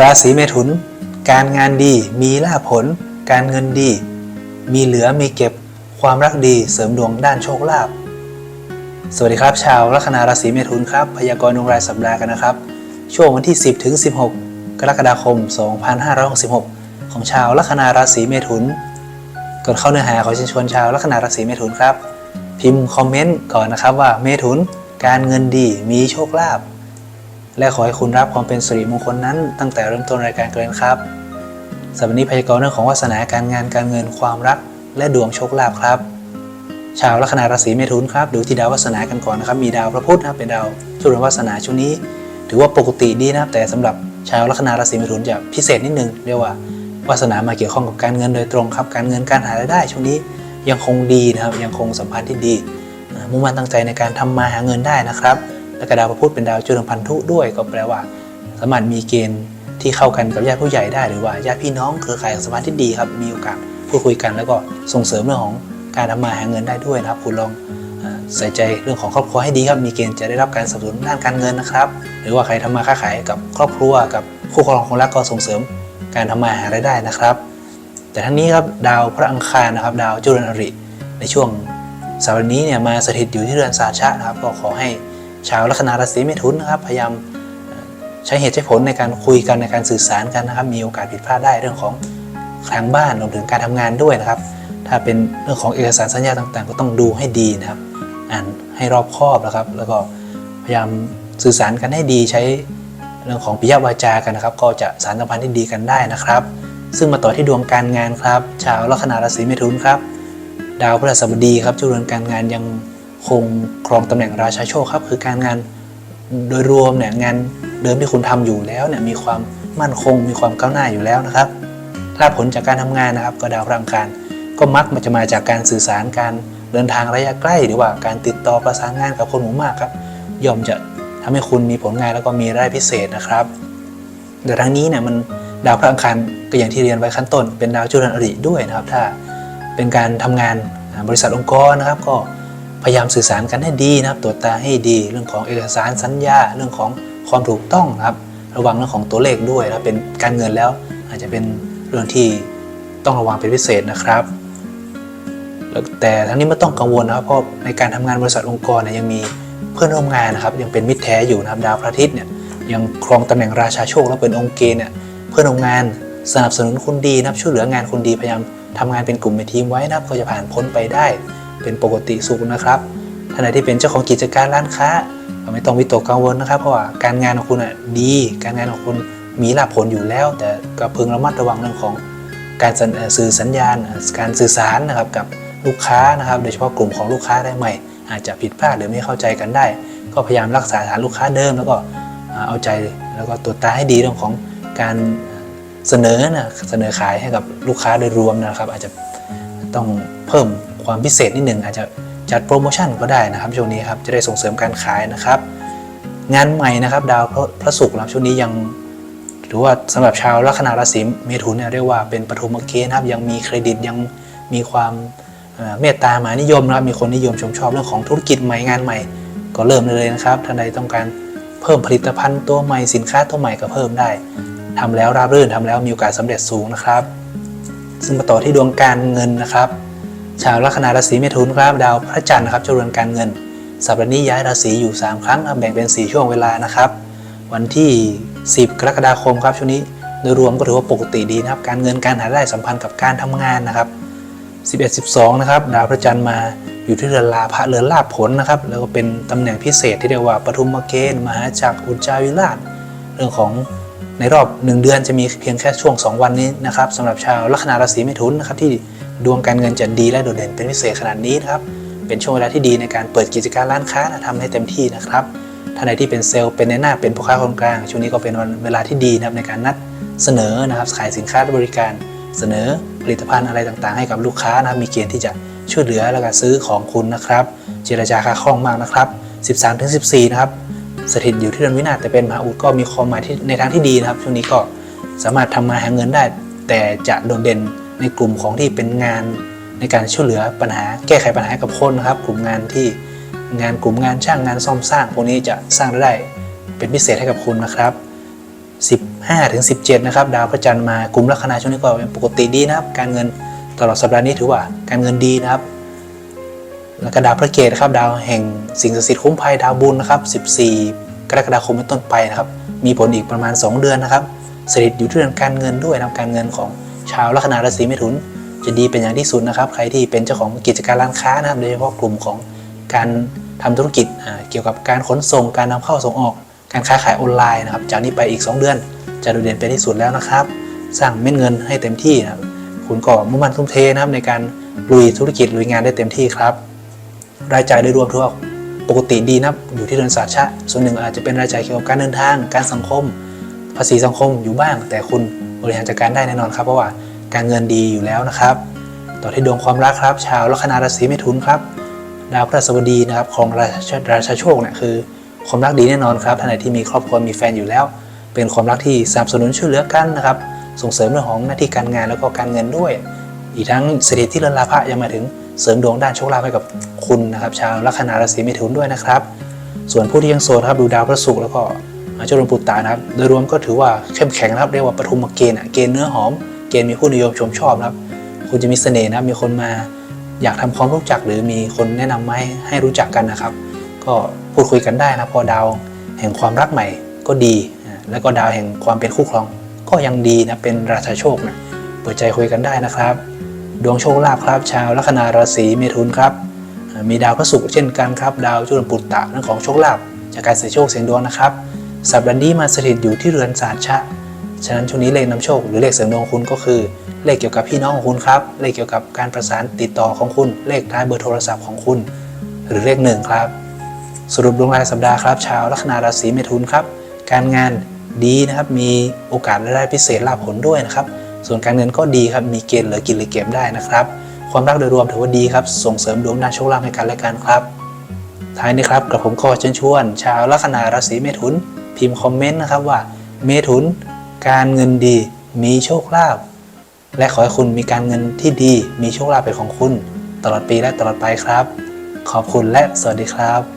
ราศีเมถุน การงานดีมีลาภผล การเงินดี มีเหลือมีเก็บ ความรักดีเสริมดวงด้านโชคลาภสวัสดีครับ ชาวลัคนาราศีเมถุนครับพยากรณ์ดวงรายสัปดาห์กันนะครับ ช่วงวันที่ 10ถึง16 กรกฎาคม 2566 ของชาวลัคนาราศีเมถุนก่อนเข้าเนื้อหาขอเชิญชวนชาวลัคนาราศีเมถุนครับ พิมพ์คอมเมนต์ก่อนนะครับว่าเมถุน การเงินดีมีโชคลาภ และขอให้คุณรับความเป็นสิริมงคลนั้น ตั้งแต่เริ่มต้นรายการกันเลยนครับสำหรับวันนี้พยากรณ์เรื่องของวาสนาการงานการเงินความรัก และดวงโชคลาภครับ ชาวลัคนาราศีเมถุนครับดูที่ดาววาสนากันก่อนนะครับมีดาวพระพุธนะครับเป็นดาวช่วยเรือนวาสนาช่วงนี้ ถือว่าปกติดีนะครับแต่สำหรับชาวลัคนาราศีเมถุนจะพิเศษนิดนึงเรียกว่าวาสนามาเกี่ยวข้องกับการเงินโดยตรงครับการเงินการหารายได้ช่วงนี้ยังคงดีนะครับยังคงสัมพันธ์ที่ดีมุ่งมั่นตั้งใจในการทำมาหาเงินได้นะครับ และก็ดาวพระพุธเป็นดาวจุลพันธุด้วย ก็แปลว่า สามารถมีเกณฑ์ที่เข้ากันกับญาติผู้ใหญ่ได้ หรือว่าญาติพี่น้องเครือข่ายสมพันธ์ที่ดีครับมีโอกาสพูดคุยกัน แล้วก็ส่งเสริมเรื่องของการทำมาหาเงินได้ด้วยนะครับ คุณลองใส่ใจเรื่องของครอบครัวให้ดีครับมีเกณฑ์จะได้รับการสนับสนุนด้านการเงินนะครับ หรือว่าใครทำมาค้าขายกับครอบครัวกับคู่ครองของรักก็ส่งเสริมการทำมาหารายได้นะครับ แต่ทั้งนี้ครับดาวพระอังคารนะครับ ดาวจุลนริในช่วงสัปดาห์นี้เนี่ยมาสถิตอยู่ที่เรือนสาชะนะครับ ก็ขอให้ ชาวลัคนาราศีเมถุนนะครับ พยายามใช้เหตุใช้ผลในการคุยกันในการสื่อสารกันนะครับ มีโอกาสผิดพลาดได้เรื่องของทางบ้านรวมถึงการทำงานด้วยนะครับ ถ้าเป็นเรื่องของเอกสารสัญญาต่างๆ ก็ต้องดูให้ดีนะครับ อ่านให้รอบคอบนะครับ แล้วก็พยายามสื่อสารกันให้ดีใช้เรื่องของปิยวาจากันนะครับ ก็จะสารสัมพันธ์ที่ดีกันได้นะครับ ซึ่งมาต่อที่ดวงการงานครับ ชาวลัคนาราศีเมถุนครับ ดาวพฤหัสบดีครับเจุดเรือนการงานยัง คงครองตำแหน่งราชาโชคครับ คือการงานโดยรวมเนี่ยงานเดิมที่คุณทำอยู่แล้วเนี่ยมีความมั่นคง มีความก้าวหน้าอยู่แล้วนะครับ ถ้าผลจากการทำงานนะครับ ก็ดาวพลังคารก็มักมันจะมาจากการสื่อสารการเดินทางระยะใกล้ หรือว่าการติดต่อประสานงานกับคนหมู่มากครับย่อมจะทำให้คุณมีผลงานแล้วก็มีรายพิเศษนะครับแต่ทั้งนี้เนี่ยมันดาวพระอังคารก็อย่างที่เรียนไว้ขั้นต้น เป็นดาวจุลนอริด้วยนะครับ ถ้าเป็นการทำงานบริษัทองค์กรนะครับ ก็ พยายามสื่อสารกันให้ดีนะครับตรวจตาให้ดี เรื่องของเอกสารสัญญา เรื่องของความถูกต้องนะครับ ระวังเรื่องของตัวเลขด้วยแล้วเป็นการเงินแล้ว อาจจะเป็นเรื่องที่ต้องระวังเป็นพิเศษนะครับ แต่ทั้งนี้ไม่ต้องกังวลนะครับเพราะในการทำงานบริษัทองค์กรเนี่ยยังมีเพื่อนร่วมงานนะครับ ยังเป็นมิตรแท้อยู่นะครับดาวพระอาทิตย์เนี่ยยังครองตำแหน่งราชาโชคและเป็นองค์เกณฑ์เนี่ยเพื่อนร่วมงานสนับสนุนคุณดีนะครับช่วยเหลืองานคุณดีพยายามทำงานเป็นกลุ่มเป็นทีมไว้นะครับก็จะผ่านพ้นไปได้ เป็นปกติสุขนะครับท่านไหนที่เป็นเจ้าของกิจการร้านค้าไม่ต้องวิตกกังวลนะครับ เพราะว่าการงานของคุณอะดี การงานของคุณมีลาภผลอยู่แล้ว แต่ก็พึงระมัดระวังเรื่องของการสื่อสัญญาณ การสื่อสารนะครับกับลูกค้านะครับ โดยเฉพาะกลุ่มของลูกค้ารายใหม่ อาจจะผิดพลาดหรือไม่เข้าใจกันได้ ก็พยายามรักษาฐานลูกค้าเดิม แล้วก็เอาใจแล้วก็ตรวจตาให้ดีเรื่องของการเสนอนะเสนอขายให้กับลูกค้าโดยรวมนะครับ อาจจะต้องเพิ่ม ความพิเศษนิดหนึ่งอาจจะจัดโปรโมชั่นก็ได้นะครับช่วงนี้ครับจะได้ส่งเสริมการขายนะครับ งานใหม่นะครับ ดาวพระพระศุกร์นะครับช่วงนี้ยังหรือว่าสำหรับชาวลัคนาราศีเมถุนเนี่ยเรียกว่าเป็นปฐมเกณฑ์นะครับยังมีเครดิตยังมีความเมตตามานิยมนะครับมีคนนิยมชมชอบเรื่องของธุรกิจใหม่งานใหม่ ก็เริ่มได้เลยนะครับท่านใดต้องการเพิ่มผลิตภัณฑ์ตัวใหม่สินค้าตัวใหม่ก็เพิ่มได้ทำแล้วราบรื่นทำแล้วมีโอกาสสำเร็จสูงนะครับ ซึ่งมาต่อที่ดวงการเงินนะครับ ชาวลัคนาราศีเมถุนครับดาวพระจันทร์นะครับเจริญการเงิน สัปดาห์นี้ย้ายราศีอยู่ 3 ครั้งแบ่งเป็น 4 ช่วงเวลานะครับ วันที่ 10 กรกฎาคมครับช่วงนี้โดยรวมก็ถือว่าปกติดีนะครับ การเงินการหารายได้สัมพันธ์กับการทำงานนะครับ 11 12 นะครับ ดาวพระจันทร์มาอยู่ที่เรือนลาภะเรือนลาภผลนะครับ แล้วก็เป็นตำแหน่งพิเศษที่เรียกว่าปฐุมเกณฑ์มหาจักรอุจจาวิราช เรื่องของในรอบ 1 เดือนจะมีเพียงแค่ช่วง 2 วันนี้นะครับสำหรับชาวลัคนาราศีเมถุนนะครับที่ ดวงการเงินจะดีและโดดเด่นเป็นพิเศษขนาดนี้นะครับ เป็นช่วงเวลาที่ดีในการเปิดกิจการร้านค้านะทำให้เต็มที่นะครับท่านใดที่เป็นเซลล์เป็นในหน้าเป็นผู้ค้าคนกลาง ช่วงนี้ก็เป็นวันเวลาที่ดีนะครับในการนัดเสนอนะครับขายสินค้าบริการเสนอผลิตภัณฑ์อะไรต่างๆ ให้กับลูกค้านะครับมีเกณฑ์ที่จะช่วยเหลือและก็ซื้อของคุณนะครับ เจรจาค้าคล่องมากนะครับ 13-14 นะครับสถิตอยู่ที่เรือนวินาศแต่เป็นมหาอุดก็มีความหมายที่ในทางที่ดีนะครับ ช่วงนี้ก็สามารถทำมาหาเงินได้ แต่จะโดดเด่น ในกลุ่มของที่เป็นงานในการช่วยเหลือปัญหาแก้ไขปัญหาให้กับคนนะครับ กลุ่มงานที่งานกลุ่มงานช่างงานซ่อมสร้างพวกนี้จะสร้างรายได้เป็นพิเศษให้กับคุณนะครับ 15ถึง17 นะครับ ดาวพระจันทร์มากลุ่มลัคนาช่วงนี้ก็เป็นปกติดีนะครับ การเงินตลอดสัปดาห์นี้ถือว่าการเงินดีนะครับ แล้วก็ดาวพระเกตครับดาวแห่งสิ่งศักดิ์สิทธิ์คุ้มภัยดาวบุญนะครับ 14 กรกฎาคมเป็นต้นไปนะครับ มีผลอีกประมาณ 2 เดือนนะครับสถิตอยู่ที่เรื่องการเงินด้วยนะการเงินของ ชาวลัคนาราศีเมถุน จะดีเป็นอย่างที่สุดนะครับ ใครที่เป็นเจ้าของกิจการร้านค้านะครับ โดยเฉพาะกลุ่มของการทำธุรกิจเกี่ยวกับการขนส่งการนำเข้าส่งออก การค้าขายออนไลน์นะครับ จากนี้ไปอีก 2 เดือน จะโดดเด่นเป็นที่สุดแล้วนะครับ สร้างเม็ดเงินให้เต็มที่นะครับคุณก็มุ่งมั่นทุ่มเทนะครับในการลุยธุรกิจลุยงานได้เต็มที่ครับ รายจ่ายโดยรวมถือว่าปกติดีนะอยู่ที่เรือนศาสตร์ชะส่วนหนึ่งอาจจะเป็นรายจ่ายเกี่ยวกับการเดินทาง การสังคม ภาษีสังคมอยู่บ้าง แต่คุณ บริหารจัดการได้แน่นอนครับ เพราะว่าการเงินดีอยู่แล้วนะครับ ต่อที่ดวงความรักครับ ชาวลัคนาราศีเมถุนครับ ดาวพฤหัสบดีนะครับของราชาราชาโชคเนี่ยคือความรักดีแน่นอนครับท่านไหนที่มีครอบครัวมีแฟนอยู่แล้ว เป็นความรักที่สนับสนุนช่วยเหลือกันนะครับ ส่งเสริมเรื่องของหน้าที่การงานแล้วก็การเงินด้วย อีกทั้งเศรษฐีที่เลินลาภะยังมาถึงเสริมดวงด้านโชคลาภให้กับคุณนะครับ ชาวลัคนาราศีเมถุนด้วยนะครับ ส่วนผู้ที่ยังโสดครับดูดาวพระศุกร์แล้วก็ อาจารย์ปุตตานะครับ โดยรวมก็ถือว่าเข้มแข็งนะครับเรียกว่าปฐุมเกณฑ์เกณฑ์เนื้อหอม เกณฑ์มีผู้นิยมชมชอบนะครับคุณจะมีเสน่ห์นะครับมีคนมาอยากทำความรู้จักหรือมีคนแนะนำมาให้ให้รู้จักกันนะครับ ก็พูดคุยกันได้นะพอดาวแห่งความรักใหม่ก็ดี แล้วก็ดาวแห่งความเป็นคู่ครอง ก็ยังดีนะเป็นราชาโชคนะเปิดใจคุยกันได้นะครับ ดวงโชคลาภครับชาวลัคนาราศีเมถุนครับ มีดาวพระศุกร์เช่นกันครับ ดาวจุลปุตตะเรื่องของโชคลาภจากการเสี่ยโชคเสี่ยงดวงนะครับ สัปดาห์นี้มาสถิตอยู่ที่เรือนศาสชะ ฉะนั้นช่วงนี้เลขนำโชคหรือเลขเสริมดวงคุณก็คือ เลขเกี่ยวกับพี่น้องของคุณครับ เลขเกี่ยวกับการประสานติดต่อของคุณ เลขท้ายเบอร์โทรศัพท์ของคุณ หรือเลขหนึ่งครับ สรุปดวงรายสัปดาห์ครับ ชาวลัคนาราศีเมถุนครับ การงานดีนะครับ มีโอกาสได้พิเศษลาภผลด้วยนะครับ ส่วนการเงินก็ดีครับ มีเกณฑ์เหลือกินเหลือเก็บได้นะครับ ความรักโดยรวมถือว่าดีครับ ส่งเสริมดวงด้านโชคลาภให้กันและกันครับ ท้ายนี้ครับกับผมก็เชิญชวน ชาวลัคนาราศีเมถุน พิมพ์คอมเมนต์นะครับว่า เมถุน การเงินดีมีโชคลาภและขอให้คุณมีการเงินที่ดีมีโชคลาภเป็นของคุณ ตลอดปีและตลอดไปครับ ขอบคุณและสวัสดีครับ